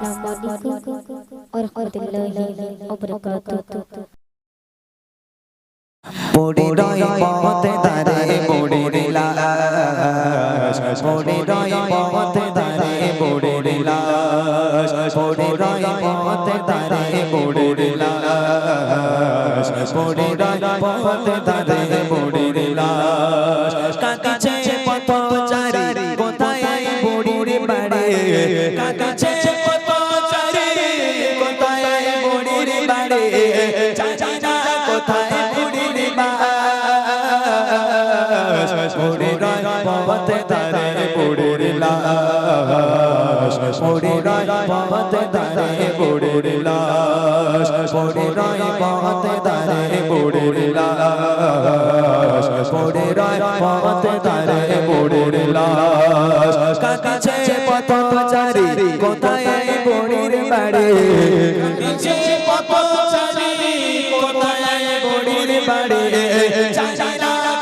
আসসালামু আলাইকুম ওয়া রাহমাতুল্লাহি ওয়া বারাকাতুহু পড়ে রয় পথে দাঁড়ে পড়ে লাশ পড়ে রয় পথে দাঁড়ে পড়ে লাশ পড়ে রয় পথে দাঁড়ে পড়ে লাশ পড়ে পড়ে লাশ পড়ে রয় পথে দাঁড়ে পড়ে লাশ পড়ে রয় পথে দাঁড়ে পড়ে লাশ কাছে পথ চারি কোথায় পড়ে বাড়ে? কাছে কোথায় পড়ে বাড়ে?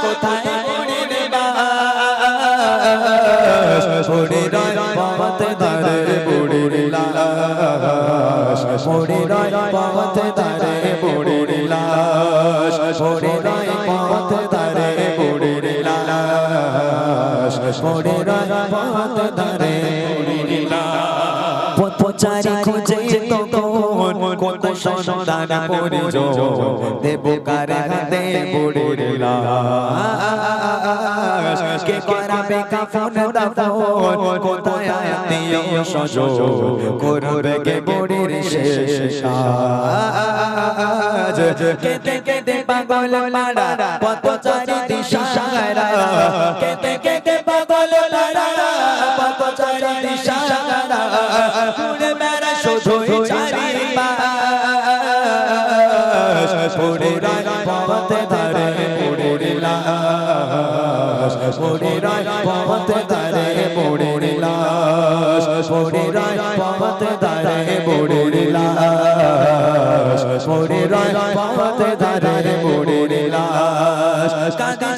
কোথায় পড়ে বাস পড়ে রয় সন্তান পরিজন দেব কারে হাতে পড়ে লাশ কে করাবে কাফন দাফন কোথায় আত্মীয় স্বজন করবে কে পড়ির শেষ কাজ কেতে কেতে পাগল মারা পথচারি দিশা সারা। কেতে কেতে পাগল মারা পথচারি দিশা সারা। পুরে মেরা শুধু চারি পাশ পুরে রায় পথে ধারে পুরে লাশ পুরে রায় পথে ধারে পুরে লাশ পুরে রায় পথে ধারে পুরে লাশ পুরে রায় পথে ধারে পুরে লাশ। কাঁদিছে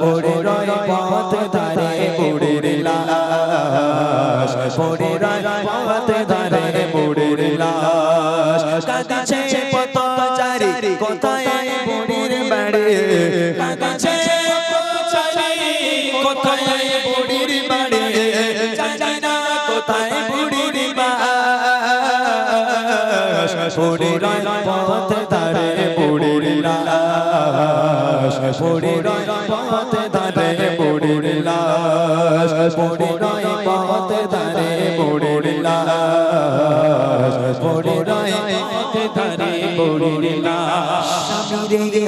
পড়ে রায় পথে ধারে পড়ে লাশ পড়ে রায় পথে ধারে পড়ে লাশ। কাঁদিছে পথ চারি কোথায় পড়ির বাড়ি? কাঁদিছে পথ চারি কোথায় পড়ির বাড়ি? জানি না কোথায় পড়ির বাস পড়ে রায় পথ ধারে পড়ে লাশ পড়ে রায় পথ ধারে লাশ। পড়ে রায় পথ ধারে লাশ। পড়ে রায় পথ ধারে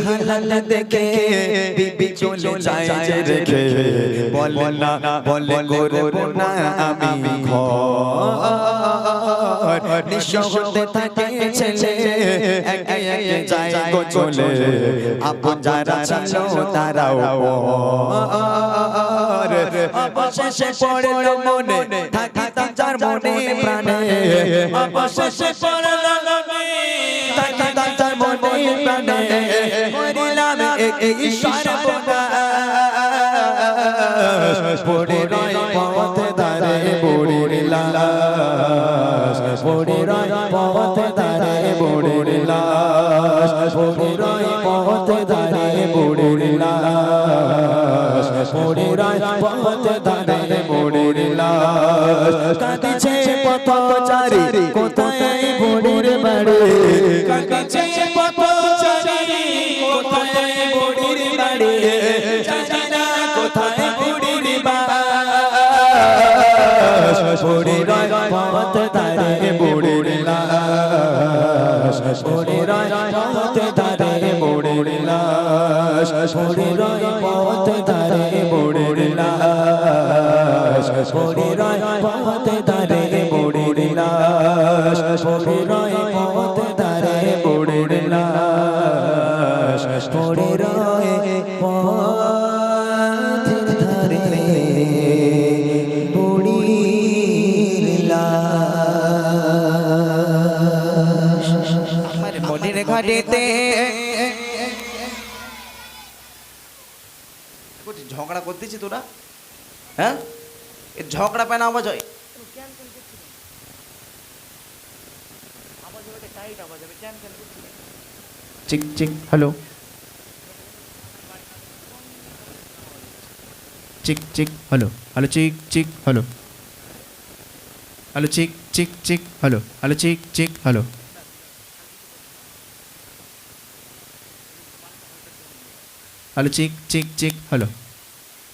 হালাল দেখে বিবি না, বলে না আমি নিঃস্ব হতে থাকে ছেলে। একে একে যায় গো চলে। আপন যারা ছিল তারাও অবশেষে পড়ল মনে। থাকি তার মনে প্রাণে। অবশেষে পড়ল মনে। থাকি তার মনে প্রাণে। করিলাম এক ঈশ্বর লাশ পড়ে রয় পথ ধারে বুড়ির লাশ পড়ে রয় পথ ধারে বুড়ির লাশ পড়ে রয় পথ ধারে বুড়ির লাশ পড়ে রয় পথ কোথায় বুড়ির বাড়ি? কাঁদিছে পড়ে রয় পথ লাশ। পড়ে রয় পথ ধারে মোড়ের লাশ। পড়ে রয় পথ লাশ পড়ে রয় পথ লাশ পড়ে মনের ঝগড়া করতেছি তোরা? হ্যাঁ? এ ঝগড়া পেন আওয়াজ হয়। চিক চিক হ্যালো। চিক চিক হ্যালো। হ্যালো চিক চিক হ্যালো। হ্যালো চিক চিক চিক হ্যালো। হ্যালো চিক চিক হ্যালো। হ্যালো চিক চিক চিক হ্যালো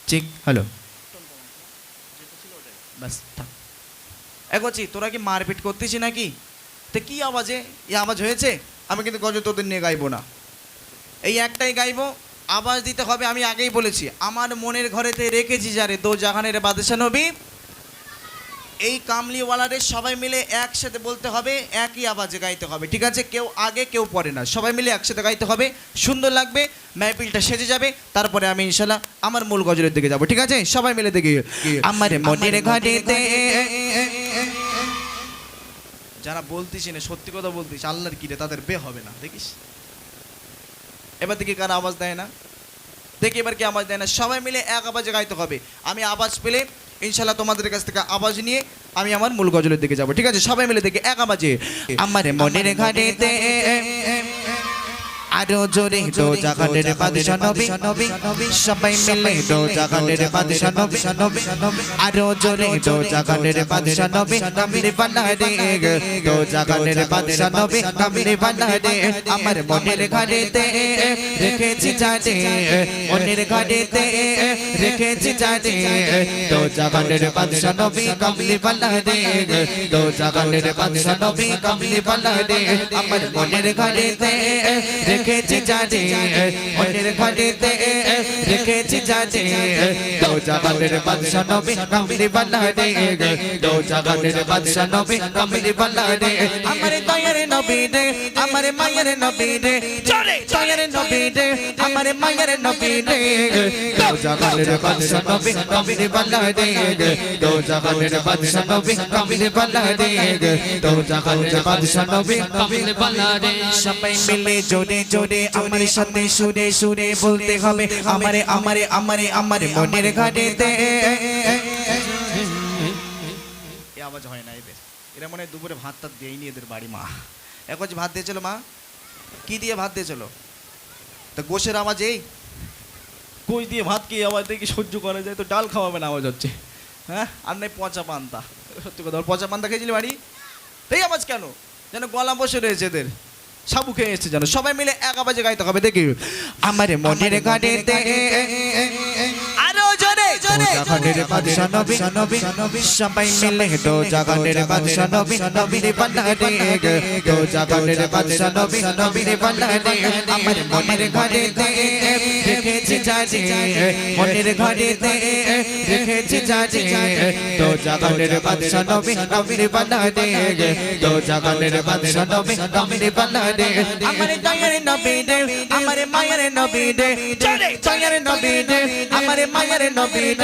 চিক হ্যালো বাস থাক এগোচ্ছি তোরা কি মারপিট করতেছি নাকি? তো কী আওয়াজে? এই আওয়াজ হয়েছে? আমি কিন্তু গজ তোদের নিয়ে গাইবো না। এই একটাই গাইবো, আওয়াজ দিতে হবে আমি আগেই বলেছি। আমার মনের ঘরেতে রেখেছি যারে দো জাহানের বাদশাহ নবী। এই কামলিওয়ালাদের সবাই মিলে একসাথে বলতে হবে একই আওয়াজে গাইতে হবে ঠিক আছে? কেউ আগে কেউ পরে না। সবাই মিলে একসাথে গাইতে হবে সুন্দর লাগবে মেহফিলটা সেজে যাবে তারপরে আমি ইনশাল্লাহ আমার মূল গজলের দিকে যাব ঠিক আছে? সবাই মিলে দেখি আমার মনের ঘরেতে যারা বলতিস না সত্যি কথা বলতিস আল্লাহর কিরে তাদের বে হবে না দেখিস? এবার দেখি কার আওয়াজ দেয় না। দেখি এবার কি আওয়াজ দেয় না। সবাই মিলে এক আওয়াজে গাইতে হবে। আমি আওয়াজ পেলে ইনশাল্লাহ তোমাদের কাছ থেকে আওয়াজ নিয়ে আমি আমার মূল গজলের দিকে যাব। ঠিক আছে? সবাই মিলে দেখি এক আওয়াজে। আমার মনের ঘাটেতে আরও জোরে দো জাগানের বাদশা নবী নবী নবী সবাই মিলে দো জাগানের বাদশা নবী নবী আরও জোরে দো জাগানের বাদশা নবী নবী বালা রে দো জাগানের বাদশা নবী নবী বালা রে আমার মনের ঘরেতে রেখেছি জানে মনের ঘরেতে রেখেছি জানে দো জাগানের বাদশা নবী কমলি বালা রে দো জাগানের বাদশা নবী কমলি বালা রে আমার মনের ঘরেতে রেখেছি জানে মনের ঘরেতে রেখেছি জানে দো জাগানের বাদশা নবী কমলি বালা রে দো জাগানের বাদশা নবী কমলি বালা রে আমার দয়ার নবী রে আমার মায়ের নবী রে চলে দয়ার নবী রে আমার মায়ের নবী রে দো জাগানের বাদশা নবী কমলি বালা রে দো জাগানের বাদশা নবী কমলি বালা রে দো জাগানের বাদশা নবী কমলি বালা রে সবাই মিলে জোরে জোরে আমার সাথে সুরে সুরে বলতে হবে, আমারে আমারে আমারে আমারে, মনের ঘাটেতে আওয়াজ হয় না এদের। এরা মনে হয় দুপুরে ভাত টাত দেয়নি এদের বাড়ি, মা। এক হচ্ছে ভাত দিয়েছিল, মা? কি দিয়ে ভাত দিয়েছিল? তা গোশের আওয়াজ এই? কোচ দিয়ে ভাত কি আওয়াজ? দেখি সহ্য করা যায়, তো ডাল খাওয়াবে না আওয়াজ হচ্ছে। হ্যাঁ? আর নাই পচা পান্তা। সত্যি কথা পচা পান্তা খেয়েছিলি বাড়ি? এই আওয়াজ কেন? যেন গলা বসে রয়েছে এদের। সাবু খেয়ে এসছে যেন। সবাই মিলে একা বাজে গাইতে হবে দেখি। আমার মনের জোরে জাগানের বাদশা নবী নবী নবী সবাই মিলে দো জাগানের বাদশা নবী নবী রে বান্না দো জাগানের বাদশা নবী নবী রে বান্না আমার মনের ঘরেতে রেখেছি জানে মনের ঘরেতে রেখেছি জানে দো জাগানের বাদশা নবী নবী রে বান্না দো জাগানের বাদশা নবী নবী রে বান্না আমার দয়ার নবী রে আমার মায়ের নবী রে চলে দয়ার নবী রে আমার মায়ের নবী রে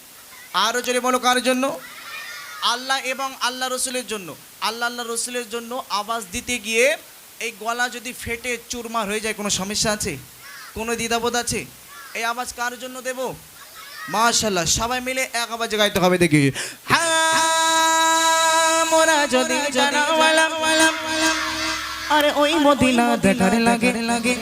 আরও জোরে বলো কার জন্য? আল্লাহ এবং আল্লাহ রসুলের জন্য। আল্লাহ আল্লাহ রসুলের জন্য আওয়াজ দিতে গিয়ে এই গলা যদি ফেটে চুরমার হয়ে যায় কোনো সমস্যা আছে? কোনো দ্বিধাবোধ আছে? এই আওয়াজ কার জন্য দেব? মাশাল্লাহ সবাই মিলে এক আওয়াজে গাইতে হবে দেখি। হ্যাঁ, মোরা যদি জানাওয়ালা আরে ওই মদিনা দেখার লাগে। লাগে।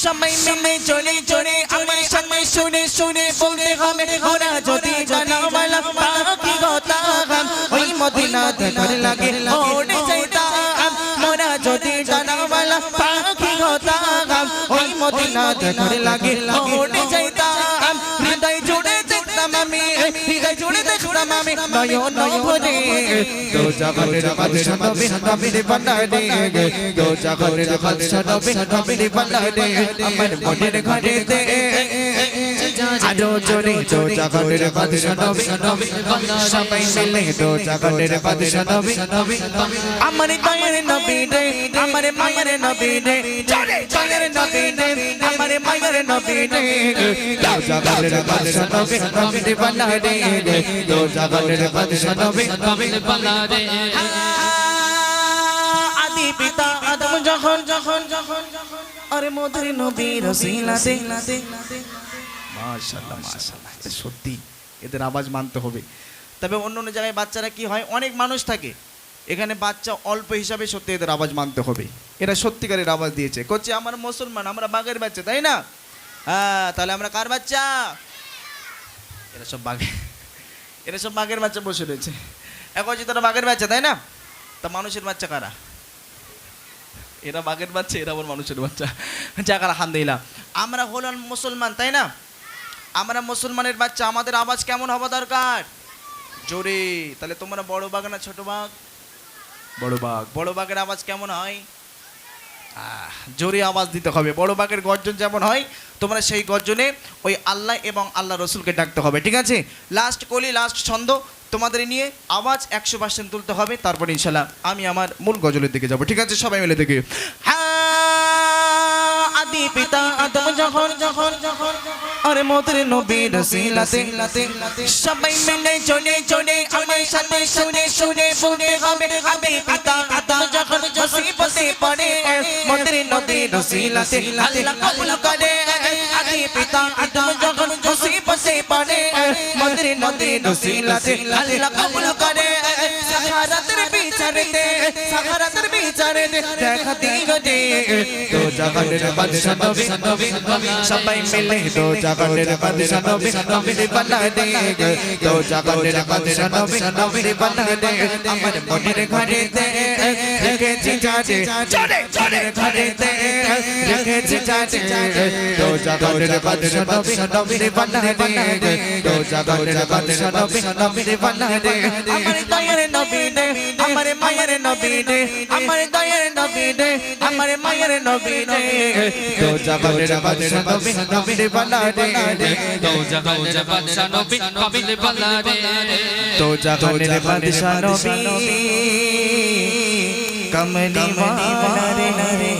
সবাই মিলে চলে চলে আমার সবাই শুনে শুনে বলতে হবে ওরা যদি জানাওয়ালা পাখি হতাম ওই মদিনা দেখার লাগে। ওড়ে মোরা যদি জানাওয়ালা পাখি হতাম ওই মদিনা দেখার লাগে। ওড়ে দেখতাম আমি হৃদয় জুড়ে দেখতাম আমি নয়ন ভরে দো জাগরের বাদশা নবী, নবীর বানারে দো জাগরের বাদশা নবী, নবীর বানারে আমার মনের ঘরে দে আরও জোরে দো জাগরের বাদশা নবী সবাই মিলে দো জাগরের বাদশা নবী আমার দয়ের নবী রে আমার মায়ের নবী রে জোরে জয়ের নবী রে আমার মায়ের নবী রে দো জাগরের বাদশা নবী নবীর বানারে দো জাগরের বাদশা নবী আদি পিতা আদম যখন যখন যখন আরে মধুর নবী রসিলাতে সত্যি, এদের আওয়াজ মানতে হবে। তবে অন্য অন্য জায়গায় বাচ্চারা কি হয়? অনেক মানুষ থাকে। এখানে বাচ্চা অল্প হিসাবে সত্যি এদের আওয়াজ মানতে হবে। এরা সত্যিকারের আওয়াজ দিয়েছে। করছে আমার মুসলমান, আমরা বাঘের বাচ্চা, তাই না? হ্যাঁ তাহলে আমরা কার বাচ্চা? এরা সব বাঘে, এরা সব বাঘের বাচ্চা বসে রয়েছে। এখন যে তারা বাঘের বাচ্চা, তাই না? তা মানুষের বাচ্চা কারা? এরা বাঘের বাচ্চা, এরা আবার মানুষের বাচ্চা। যা যাক, আলহামদুলিল্লাহ। আমরা হলাম মুসলমান, তাই না? আমরা মুসলমানের বাচ্চা আমাদের আওয়াজ কেমন হওয়া দরকার? জোরে তাহলে তোমরা বড় বাঘ না ছোট বাঘ? বড় বাঘ। বড় বাঘের আওয়াজ কেমন হয়? জোরে আওয়াজ দিতে হবে। বড় বাঘের গর্জন যেমন হয় তোমরা সেই গর্জনে ওই আল্লাহ এবং আল্লাহ রসুলকে ডাকতে হবে ঠিক আছে? লাস্ট কলি লাস্ট ছন্দ তোমাদের নিয়ে আওয়াজ একশো পার্সেন্ট তুলতে হবে তারপর ইনশাল্লাহ আমি আমার মূল গজলের দিকে যাব ঠিক আছে? সবাই মিলে দেখি। হ্যাঁ, পিতা আদম যখন যখন যখন আরে মোদের নবী রসিলাতে সবাই মিলে চলে চলে আমার সাথে শুনে শুনে শুনে হবে। আদি পিতা আদম যখন মুসিবতে পড়ে। মোদের নবী রসিলাতে আল্লাহ কবুল করে। আদি পিতা আদম যখন মুসিবতে পড়ে। মোদের নবী রসিলাতে আল্লাহ কবুল করে। সাহারাতের বিচারেতে সাহারাতের বিচারেতে দেখা দিও দে দো জাগরের বাদশা নবী সবাই মিলে দো জাগরের বাদশা নবী নবীর বানারে দো জাগরের বাদশা নবী নবীর বানারে আমার মনের ঘরে দে রেখেছি যাতে চলে চলে ঘরে দে রেখেছি যাতে দো জাগরের বাদশা নবী নবীর বানারে দো জাগরের বাদশা নবী নবীর বানারে আমার দয়ার নবী রে আমার মায়ের নবী রে আমার দয়ার নবী রে আমার মায়ের নবী রে দো জাগরের বাদশা নবী নবীর বানারে দো জাহানের বাদশা নবী কাবিল বালারে তো জাগরের বাদশা নবী। কমলি মালা রে